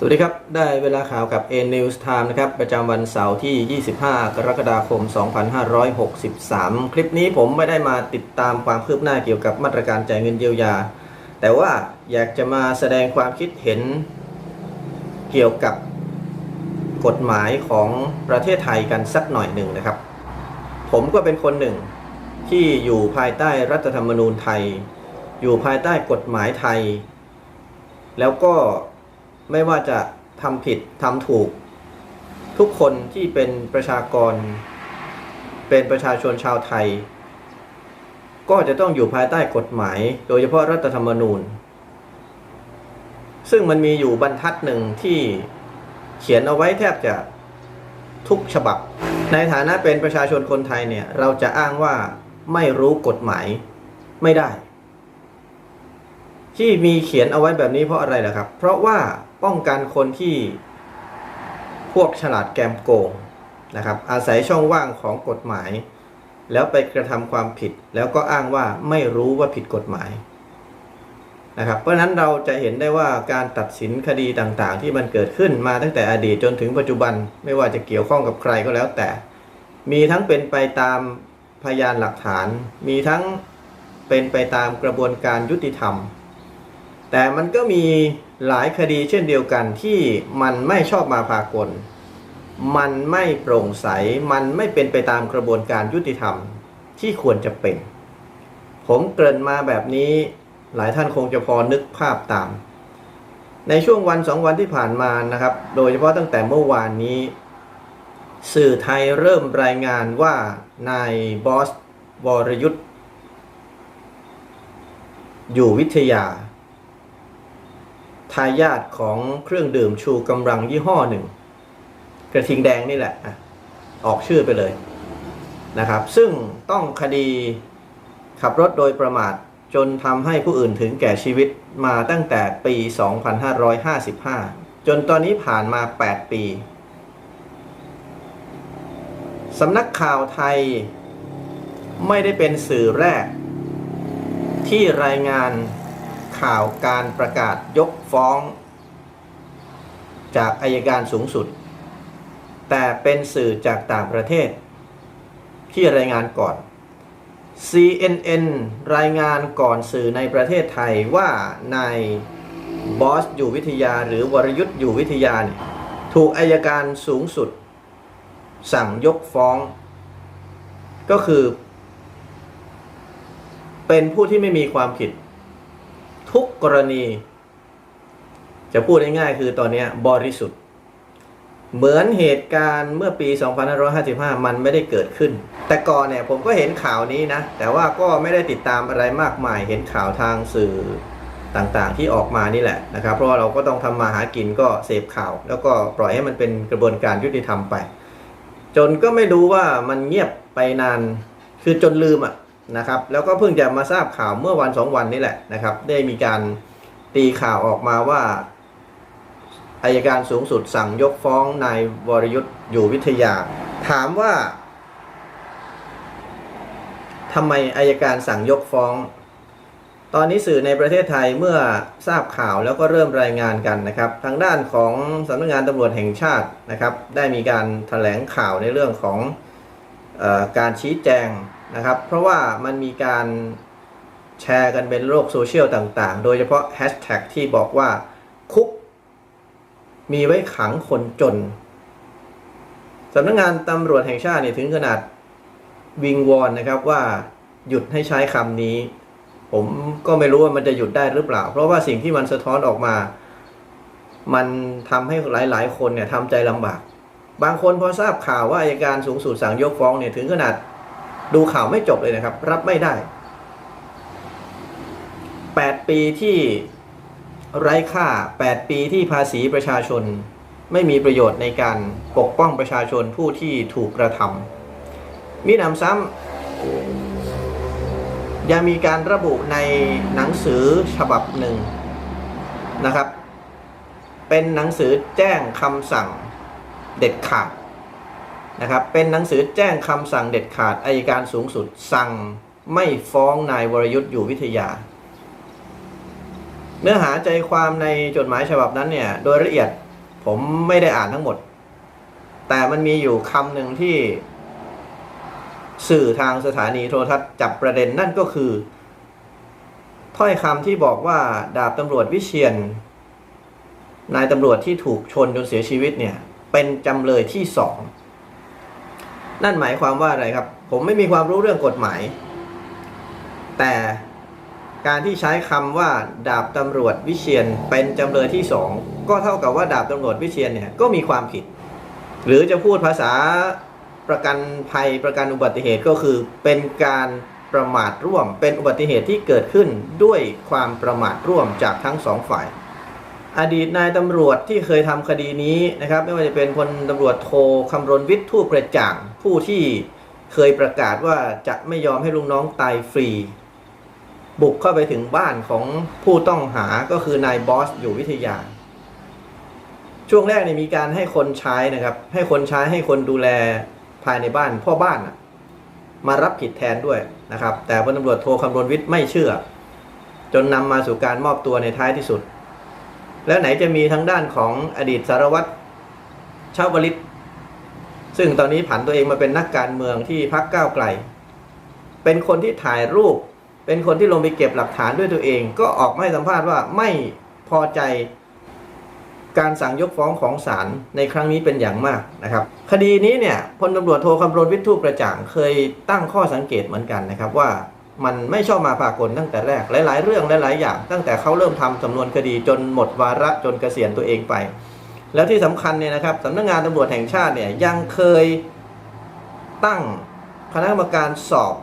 สวัสดีครับ ได้เวลาข่าวกับ A News Time นะครับ ประจำวันเสาร์ที่ 25 กรกฎาคม 2563 คลิปนี้ผมไม่ได้มาติดตามความคืบหน้าเกี่ยวกับมาตรการจ่ายเงินเยียวยา แต่ว่าอยากจะมาแสดงความคิดเห็นเกี่ยวกับกฎหมายของประเทศไทยกันสักหน่อยหนึ่งนะครับ ผมก็เป็นคนหนึ่งที่อยู่ภายใต้รัฐธรรมนูญไทย อยู่ภายใต้กฎหมายไทย แล้วก็ ไม่ว่าจะทำผิดทำถูก ทุกคนที่เป็นประชากร เป็นประชาชนชาวไทย ก็จะต้องอยู่ภายใต้กฎหมาย โดยเฉพาะรัฐธรรมนูญ ซึ่งมันมีอยู่บรรทัดหนึ่งที่เขียนเอาไว้แทบจะทุกฉบับ ในฐานะเป็นประชาชนคนไทยเนี่ย เราจะอ้างว่าไม่รู้กฎหมายไม่ได้ ที่มีเขียนเอาไว้แบบนี้เพราะอะไรล่ะครับ เพราะว่าป้องกันคนที่พวกฉลาดแกมโกงนะครับ อาศัยช่องว่างของกฎหมาย แล้วไปกระทำความผิด แล้วก็อ้างว่าไม่รู้ว่าผิดกฎหมายนะครับเพราะฉะนั้นเราจะเห็นได้ว่าการตัดสินคดีต่างๆ ที่มันเกิดขึ้นมาตั้งแต่อดีตจนถึงปัจจุบันไม่ว่าจะเกี่ยวข้องกับใครก็แล้วแต่ มีทั้งเป็นไปตามพยานหลักฐาน มีทั้งเป็นไปตามกระบวนการยุติธรรม แต่มันก็มีหลายคดีเช่นเดียวกันที่มันไม่ชอบมาพากล มันไม่โปร่งใส มันไม่เป็นไปตามกระบวนการยุติธรรมที่ควรจะเป็น ผมเกริ่นมาแบบนี้หลายท่านคงจะพอนึกภาพตาม ในช่วงวันสองวันที่ผ่านมานะครับ โดยเฉพาะตั้งแต่เมื่อวานนี้ สื่อไทยเริ่มรายงานว่านายบอสวรยุทธ์อยู่วิทยาายาทของเครื่องดื่มชูกำลังยี่ห้อหนึ่ง กระทิงแดงนี่แหละอะออกชื่อไปเลยนะครับ ซึ่งต้องคดีขับรถโดยประมาทจนทำให้ผู้อื่นถึงแก่ชีวิตมาตั้งแต่ปี 2555 จนตอนนี้ผ่านมา 8 ปีสำนักข่าวไทยไม่ได้เป็นสื่อแรกที่รายงาน ข่าวการประกาศยกฟ้อง จากอายการสูงสุด แต่เป็นสื่อจากต่างประเทศ ที่รายงานก่อน CNN รายงานก่อนสื่อในประเทศไทยว่านายบอสอยู่วิทยาหรือวรยุทธ์อยู่วิทยาเนี่ยถูกอายการสูงสุด สั่งยกฟ้อง ก็คือ เป็นผู้ที่ไม่มีความผิด ทุกกรณี จะพูดง่ายๆคือตอนนี้บริสุทธิ์ เหมือนเหตุการณ์เมื่อปี 2555 มันไม่ได้เกิดขึ้น แต่ก่อนเนี่ยผมก็เห็นข่าวนี้นะ แต่ว่าก็ไม่ได้ติดตามอะไรมากมาย เห็นข่าวทางสื่อต่างๆที่ออกมานี่แหละนะครับ เพราะาเราก็ต้องทำมาหากินก็เสพข่าว แล้วก็ปล่อยให้มันเป็นกระบวนการยุติธรรมไป จนก็ไม่รู้ว่ามันเงียบไปนาน คือจนลืมอะ นะครับแล้วก็เพิ่งจะมาทราบข่าวเมื่อวันสองวันนี้แหละนะครับ ได้มีการตีข่าวออกมาว่าอายการสูงสุดสั่งยกฟ้องนายวรยุทธ์อยู่วิทยา ถามว่าทำไมอายการสั่งยกฟ้อง ตอนนี้สื่อในประเทศไทยเมื่อทราบข่าวแล้วก็เริ่มรายงานกันนะครับ ทางด้านของสำนักงานตำรวจแห่งชาตินะครับ ได้มีการถแถลงข่าวในเรื่องของออการชี้แจง นะครับ เพราะว่ามันมีการแชร์กันเป็นโลกโซเชียลต่างๆ โดยเฉพาะแฮชแท็กที่บอกว่าคุกมีไว้ขังคนจนสำนักงานตำรวจแห่งชาติเนี่ยถึงขนาดวิงวอนนะครับว่าหยุดให้ใช้คำนี้ ผมก็ไม่รู้ว่ามันจะหยุดได้หรือเปล่า เพราะว่าสิ่งที่มันสะท้อนออกมา มันทำให้หลาย ๆ คนเนี่ยทำใจลำบาก บางคนพอทราบข่าวว่าอายการสูงสุดสั่งยกฟ้องเนี่ยถึงขนาด ดูข่าวไม่จบเลยนะครับ รับไม่ได้ 8 ปีที่ไร้ค่า 8 ปีที่ภาษีประชาชน ไม่มีประโยชน์ในการปกป้องประชาชนผู้ที่ถูกกระทำมีนำซ้ำยังมีการระบุในหนังสือฉบับหนึ่งนะครับ เป็นหนังสือแจ้งคำสั่งเด็ดขาด นะครับเป็นหนังสือแจ้งคำสั่งเด็ดขาดอายการสูงสุด สั่งไม่ฟ้องนายวรยุทธ์อยู่วิทยา เนื้อหาใจความในจดหมายฉบับนั้นเนี่ยโดยละเอียดผมไม่ได้อ่านทั้งหมด แต่มันมีอยู่คำหนึ่งที่ สื่อทางสถานีโทรทัศน์จับประเด็นนั่นก็คือ ถ้อยคำที่บอกว่าดาบตำรวจวิเชียนนายตำรวจที่ถูกชนจนเสียชีวิตเนี่ย เป็นจำเลยที่สอง นั่นหมายความว่าอะไรครับ ผมไม่มีความรู้เรื่องกฎหมาย แต่การที่ใช้คำว่าดาบตำรวจวิเชียนเป็นจำเลยที่สองก็เท่ากับว่าดาบตำรวจวิเชียนเนี่ยก็มีความผิด หรือจะพูดภาษาประกันภัยประกันอุบัติเหตุก็คือ เป็นการประมาทร่วม เป็นอุบัติเหตุที่เกิดขึ้นด้วยความประมาทร่วมจากทั้งสองฝ่าย อดีตนายตำรวจที่เคยทำคดีนี้นะครับ ไม่ว่าจะเป็นพลตำรวจโทคำรณวิทย์ทูปกระจ่าง ผู้ที่เคยประกาศว่าจะไม่ยอมให้ลุงน้องตายฟรี บุกเข้าไปถึงบ้านของผู้ต้องหาก็คือนายบอสอยู่วิทยา ช่วงแรกเนี่ยมีการให้คนใช้นะครับ ให้คนใช้ให้คนดูแลภายในบ้านพ่อบ้านมารับผิดแทนด้วยนะครับ แต่พลตำรวจโทคำรณวิทย์ไม่เชื่อ จนนำมาสู่การมอบตัวในท้ายที่สุด แล้วไหนจะมีทั้งด้านของอดีตสารวัตรเชาวลิต ซึ่งตอนนี้ผันตัวเองมาเป็นนักการเมืองที่พักก้าวไกล เป็นคนที่ถ่ายรูป เป็นคนที่ลงไปเก็บหลักฐานด้วยตัวเอง ก็ออกมาให้สัมภาษณ์ว่าไม่พอใจการสั่งยกฟ้องของศาลในครั้งนี้เป็นอย่างมากนะครับ คดีนี้เนี่ยพลตำรวจโทคำรณวิทูปกระจ่างเคยตั้งข้อสังเกตเหมือนกันนะครับว่ามันไม่ชอบมาพากลตั้งแต่แรก หลาย ๆ เรื่องหลาย ๆ อย่าง ตั้งแต่เขาเริ่มทำสำนวนคดีจนหมดวาระจนเกษียณตัวเองไป แล้วที่สำคัญเนี่ยนะครับสำนักงานตำรวจแห่งชาติเนี่ยยังเคยตั้งคณะกรรมการสอบ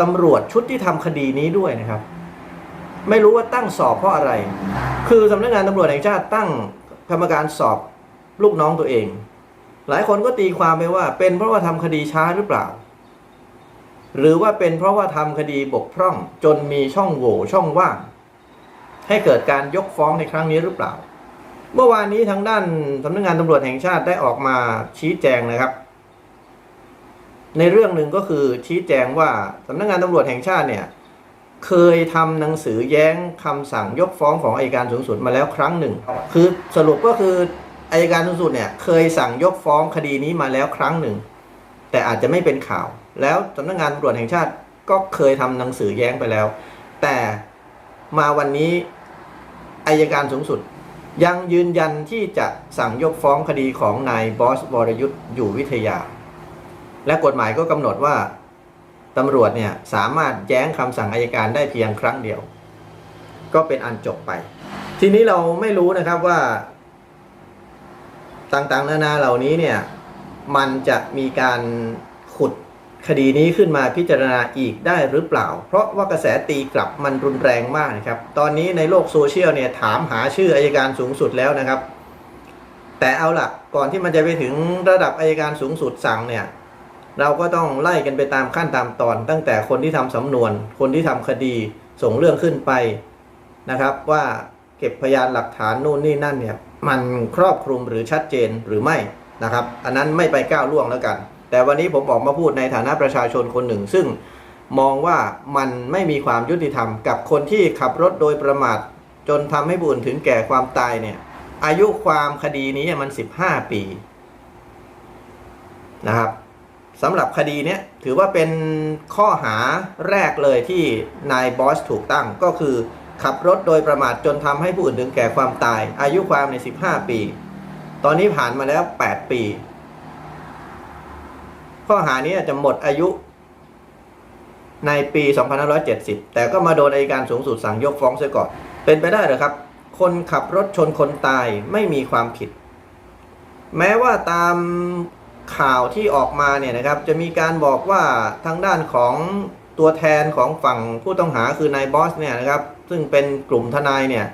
ตำรวจชุดที่ทำคดีนี้ด้วยนะครับ ไม่รู้ว่าตั้งสอบเพราะอะไร คือสำนักงานตำรวจแห่งชาติตั้งกรรมการสอบลูกน้องตัวเอง หลายคนก็ตีความไปว่าเป็นเพราะว่าทำคดีช้าหรือเปล่า หรือว่าเป็นเพราะว่าทำคดีบกพร่องจนมีช่องโหว่ช่องว่าง ให้เกิดการยกฟ้องในครั้งนี้หรือเปล่า เมื่อวานนี้ทางด้านสำนักงานตำรวจแห่งชาติได้ออกมาชี้แจงนะครับ ในเรื่องหนึ่งก็คือชี้แจงว่าสำนักงานตำรวจแห่งชาติเนี่ย เคยทำหนังสือแย้งคำสั่งยกฟ้องของอายการสูงสุดมาแล้วครั้งหนึ่ง คือสรุปก็คืออายการสูงสุดเนี่ยเคยสั่งยกฟ้องคดีนี้มาแล้วครั้งหนึ่ง แต่อาจจะไม่เป็นข่าว แล้วสำนักงานตำรวจแห่งชาติก็เคยทำหนังสือแย้งไปแล้ว แต่มาวันนี้อายการสูงสุด ยังยืนยันที่จะสั่งยกฟ้องคดีของนายบอสวรยุทธ์อยู่วิทยา และกฎหมายก็กำหนดว่าตำรวจเนี่ยสามารถแย้งคำสั่งอายการได้เพียงครั้งเดียว ก็เป็นอันจบไป ทีนี้เราไม่รู้นะครับว่า ต่างๆ นานาเหล่านี้เนี่ยมันจะมีการขุด คดีนี้ขึ้นมาพิจารณาอีกได้หรือเปล่า เพราะว่ากระแสตีกลับมันรุนแรงมากนะครับ ตอนนี้ในโลกโซเชียลเนี่ยถามหาชื่ออายการสูงสุดแล้วนะครับ แต่เอาล่ะ ก่อนที่มันจะไปถึงระดับอายการสูงสุดสั่งเนี่ยเราก็ต้องไล่กันไปตามขั้นตามตอน ตั้งแต่คนที่ทำสำนวน คนที่ทำคดีส่งเรื่องขึ้นไปนะครับ ว่าเก็บพยานหลักฐานนู่นนี่นั่นเนี่ยมันครอบคลุมหรือชัดเจนหรือไม่นะครับ อันนั้นไม่ไปก้าวล่วงแล้วกัน แต่วันนี้ผมออกมาพูดในฐานะประชาชนคนหนึ่ง ซึ่งมองว่ามันไม่มีความยุติธรรม กับคนที่ขับรถโดยประมาทจนทำให้บุญถึงแก่ความตายเนี่ยอายุความคดีนี้มัน 15 ปีนะครับสำหรับคดีนี้ถือว่าเป็นข้อหาแรกเลยที่นายบอสถูกตั้งก็คือขับรถโดยประมาทจนทำให้ผู้อื่นถึงแก่ความตาย อายุความใน 15 ปี ตอนนี้ผ่านมาแล้ว 8 ปี ข้อหานี้จะหมดอายุในปี 2570 แต่ก็มาโดนอัยการสูงสุดสั่งยกฟ้องเสียก่อน เป็นไปได้เหรอครับ คนขับรถชนคนตายไม่มีความผิด แม้ว่าตามข่าวที่ออกมาเนี่ยนะครับ จะมีการบอกว่าทางด้านของตัวแทนของฝั่งผู้ต้องหาคือนายบอสเนี่ยนะครับ ซึ่งเป็นกลุ่มทนายเนี่ย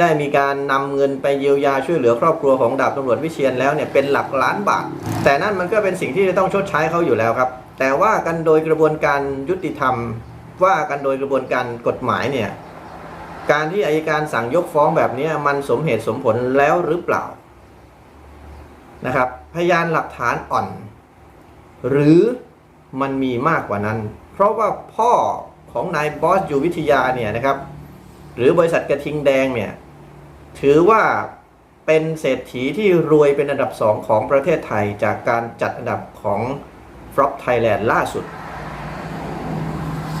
ได้มีการนำเงินไปเยียวยาช่วยเหลือครอบครัวของดาบตำรวจวิเชียนแล้วเนี่ยเป็นหลักล้านบาท แต่นั่นมันก็เป็นสิ่งที่จะต้องชดใช้เขาอยู่แล้วครับ แต่ว่ากันโดยกระบวนการยุติธรรม ว่ากันโดยกระบวนการกฎหมายเนี่ยการที่อายการสั่งยกฟ้องแบบนี้มันสมเหตุสมผลแล้วหรือเปล่านะครับ พยานหลักฐานอ่อน หรือมันมีมากกว่านั้น เพราะว่าพ่อของนายบอสอยู่วิทยาเนี่ยนะครับ หรือบริษัทกระทิงแดงเนี่ย ถือว่าเป็นเศรษฐีที่รวยเป็นอันดับสองของประเทศไทยจากการจัดอันดับของ f r o p Thailand ล่าสุด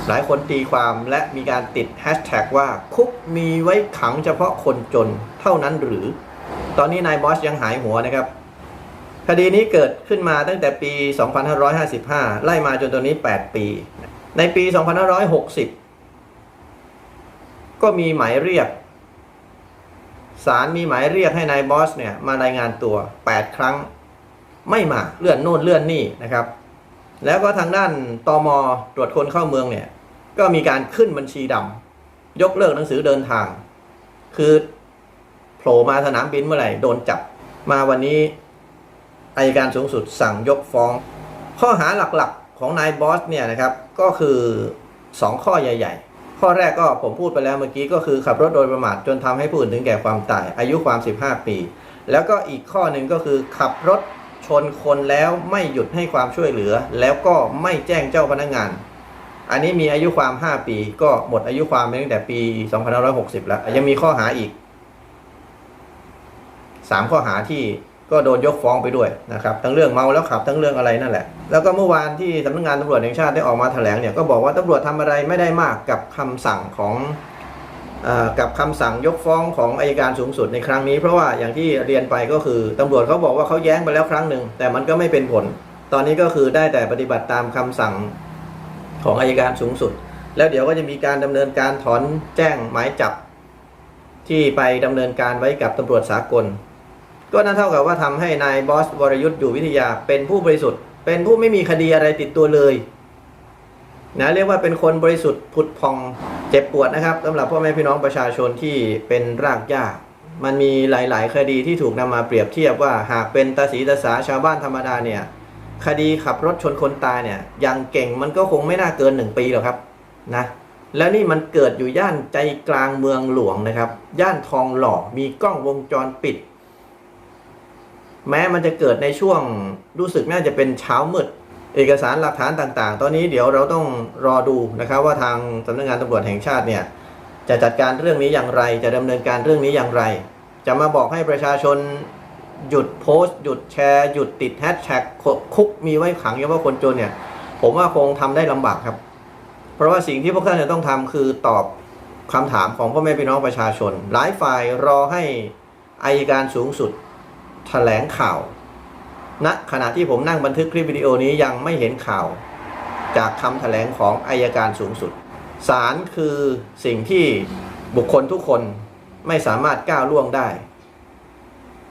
หลายคนตีความและมีการติดแฮชแท็กว่าคุกมีไว้ขังเฉพาะคนจนเท่านั้นหรือ ตอนนี้นายบอสยังหายหัวนะครับคดีนี้เกิดขึ้นมาตั้งแต่ปี 2555 ไล่มาจนตอนนี้ 8 ปี ในปี 2560 ก็มีหมายเรียก ศาลมีหมายเรียกให้นายบอสเนี่ยมารายงานตัว 8 ครั้ง ไม่มาเลื่อนโน่นเลื่อนนี่นะครับ แล้วก็ทางด้านตมตรวจคนเข้าเมืองเนี่ยก็มีการขึ้นบัญชีดำยกเลิกหนังสือเดินทาง คือโผล่มาสนามบินเมื่อไหร่โดนจับมาวันนี้อายการสูงสุดสั่งยกฟ้อง ข้อหาหลักๆของนายบอสเนี่ยนะครับก็คือ 2 ข้อใหญ่ ๆ ข้อแรกก็ผมพูดไปแล้วเมื่อกี้ก็คือขับรถโดยประมาทจนทำให้ผู้อื่นถึงแก่ความตาย อายุความ 15 ปี แล้วก็อีกข้อหนึ่งก็คือขับรถชนคนแล้วไม่หยุดให้ความช่วยเหลือ แล้วก็ไม่แจ้งเจ้าพนักงาน อันนี้มีอายุความ 5 ปี ก็หมดอายุความไปตั้งแต่ปี 2560 แล้ว ยังมีข้อหาอีก 3 ข้อหาที่ ก็โดนยกฟ้องไปด้วยนะครับทั้งเรื่องเมาแล้วขับทั้งเรื่องอะไรนั่นแหละ แล้วก็เมื่อวานที่สำนักงานตำรวจแห่งชาติได้ออกมาแถลงเนี่ยก็บอกว่าตำรวจทำอะไรไม่ได้มากกับคำสั่งของอกับคำสั่งยกฟ้องของอายการสูงสุดในครั้งนี้ เพราะว่าอย่างที่เรียนไปก็คือตำรวจเขาบอกว่าเขาแย้งไปแล้วครั้งหนึ่งแต่มันก็ไม่เป็นผล ตอนนี้ก็คือได้แต่ปฏิบัติตามคำสั่งของอายการสูงสุด แล้วเดี๋ยวก็จะมีการดำเนินการถอนแจ้งหมายจับที่ไปดำเนินการไว้กับตำรวจสากล ก็นั่นเท่ากับว่าทำให้นายบอสวรยุทธ์อยู่วิทยาเป็นผู้บริสุทธิ์ เป็นผู้ไม่มีคดีอะไรติดตัวเลยนะเรียกว่าเป็นคนบริสุทธิ์ผุดพองเจ็บปวดนะครับสำหรับพ่อแม่พี่น้องประชาชนที่เป็นรากหญ้ามันมีหลาย ๆ คดีที่ถูกนำมาเปรียบเทียบว่าหากเป็นตาสีตาสาชาวบ้านธรรมดาเนี่ยคดีขับรถชนคนตายเนี่ยยังเก่งมันก็คงไม่น่าเกินหนึ่งปีหรอกครับนะแล้วนี่มันเกิดอยู่ย่านใจกลางเมืองหลวงนะครับ ย่านทองหล่อมีกล้องวงจรปิด แม้มันจะเกิดในช่วงรู้สึกน่าจะเป็นเช้ามืดเอกสารหลักฐานต่างๆ ตอนนี้เดี๋ยวเราต้องรอดูนะครับว่าทางสำนักงานตำรวจแห่งชาติเนี่ยจะจัดการเรื่องนี้อย่างไร จะดำเนินการเรื่องนี้อย่างไร จะมาบอกให้ประชาชนหยุดโพสต์ หยุดแชร์ หยุดติดแฮชแท็กคุกมีไว้ขังเฉพาะคนจนเนี่ย ผมว่าคงทำได้ลำบากครับ เพราะว่าสิ่งที่พวกท่านจะต้องทำคือตอบคำถามของพ่อแม่พี่น้องประชาชน หลายฝ่ายรอให้อายการสูงสุด แถลงข่าวณนะขณะที่ผมนั่งบันทึกคลิปวิดีโอนี้ยังไม่เห็นข่าว จากคำแถลงของอายการสูงสุดศาลคือสิ่งที่บุคคลทุกคนไม่สามารถก้าวล่วงได้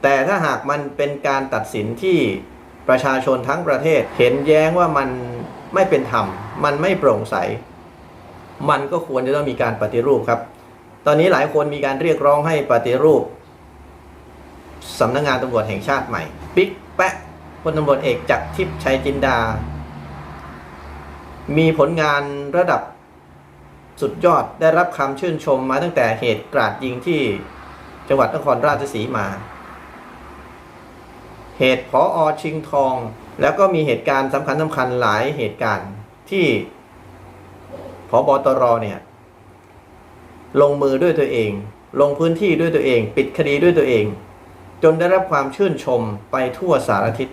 แต่ถ้าหากมันเป็นการตัดสินที่ประชาชนทั้งประเทศเห็นแย้งว่ามันไม่เป็นธรรม มันไม่โปร่งใส มันก็ควรจะต้องมีการปฏิรูปครับ ตอนนี้หลายคนมีการเรียกร้องให้ปฏิรูป สำนักงานตำรวจแห่งชาติใหม่ปิ๊กแปะพลตำรวจเอกจากรทิพย์ชัยจินดา มีผลงานระดับสุดยอดได้รับคำชื่นชมมาตั้งแต่เหตุกราดยิงที่จังหวัดนครราชสีมา เหตุพออชิงทอง แล้วก็มีเหตุการณ์สำคัญสำคัญหลายเหตุการณ์ที่พอบอตรเนี่ย ลงมือด้วยตัวเอง ลงพื้นที่ด้วยตัวเอง ปิดคดีด้วยตัวเอง จนได้รับความชื่นชมไปทั่วสารทิศ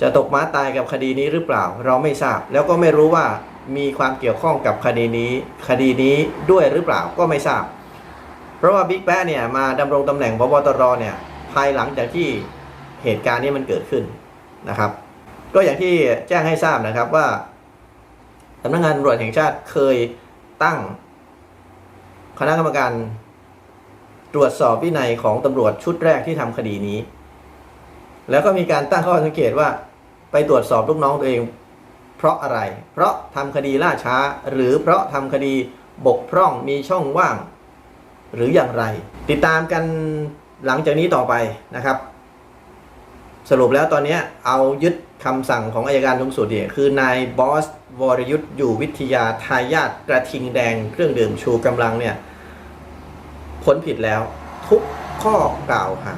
จะตกม้าตายกับคดีนี้หรือเปล่า เราไม่ทราบ แล้วก็ไม่รู้ว่ามีความเกี่ยวข้องกับคดีนี้ คดีนี้ด้วยหรือเปล่าก็ไม่ทราบ เพราะว่าบิ๊กแป๊ะเนี่ยมาดำรงตำแหน่งพบตรเนี่ยภายหลังจากที่เหตุการณ์นี้มันเกิดขึ้นนะครับ ก็อย่างที่แจ้งให้ทราบนะครับว่าสำนักงานตำรวจแห่งชาติเคยตั้งคณะกรรมการ ตรวจสอบวินัยของตำรวจชุดแรกที่ทำคดีนี้ แล้วก็มีการตั้งข้อสังเกตว่า ไปตรวจสอบลูกน้องตัวเอง เพราะอะไร เพราะทำคดีล่าช้า หรือเพราะทำคดีบกพร่องมีช่องว่าง หรืออย่างไร ติดตามกันหลังจากนี้ต่อไปนะครับ สรุปแล้วตอนนี้เอายึดคำสั่งของอายการสูงสุดเนี่ยคือนายบอสวรยุทธ์อยู่วิทยาทายาทกระทิงแดงเครื่องดื่มชูกำลังเนี่ย พ้นผิดแล้ว ทุกข้อกล่าวหา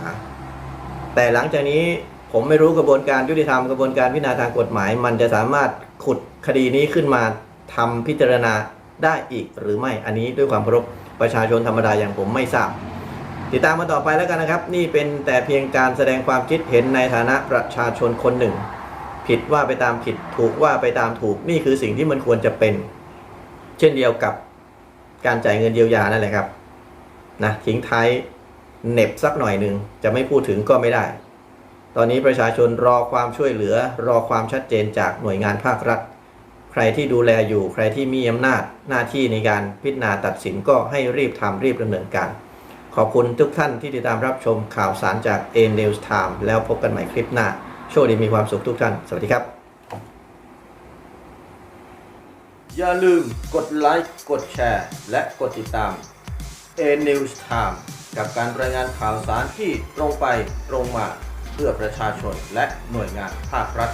แต่หลังจากนี้ผมไม่รู้กระบวนการยุติธรรมกระบวนการพิจารณาทางกฎหมาย มันจะสามารถขุดคดีนี้ขึ้นมาทำพิจารณาได้อีกหรือไม่อันนี้ด้วยความเคารพประชาชนธรรมดาอย่างผมไม่ทราบ ติดตามมาต่อไปแล้วกันนะครับ นี่เป็นแต่เพียงการแสดงความคิดเห็นในฐานะประชาชนคนหนึ่ง ผิดว่าไปตามผิดถูกว่าไปตามถูกนี่คือสิ่งที่มันควรจะเป็น เช่นเดียวกับการจ่ายเงินเยียวยานั่นแหละครับ นะทิ้งท้ายเน็บสักหน่อยหนึ่งจะไม่พูดถึงก็ไม่ได้ ตอนนี้ประชาชนรอความช่วยเหลือ รอความชัดเจนจากหน่วยงานภาครัฐ ใครที่ดูแลอยู่ใครที่มีอำนาจหน้าที่ในการพิจารณาตัดสินก็ให้รีบทำรีบดำเนินการ ขอบคุณทุกท่านที่ติดตามรับชมข่าวสารจาก A News Time แล้วพบกันใหม่คลิปหน้า โชคดีมีความสุขทุกท่าน สวัสดีครับ อย่าลืมกดไลค์กดแชร์ และกดติดตาม A News Time กับการรายงานข่าวสารที่ตรงไปตรงมาเพื่อประชาชนและหน่วยงานภาครัฐ